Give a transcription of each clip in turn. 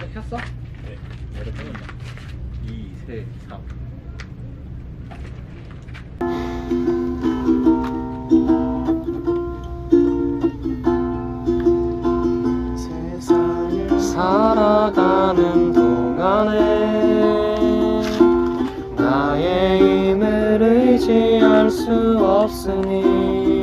로 켰어? 네. 머리 끊는다. 2, 3, 3. 살아가는 동안에 나의 힘을 의지할 수 없으니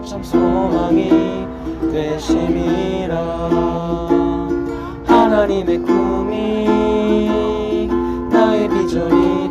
참 소망이 되심이라. 하나님의 꿈이 나의 비전이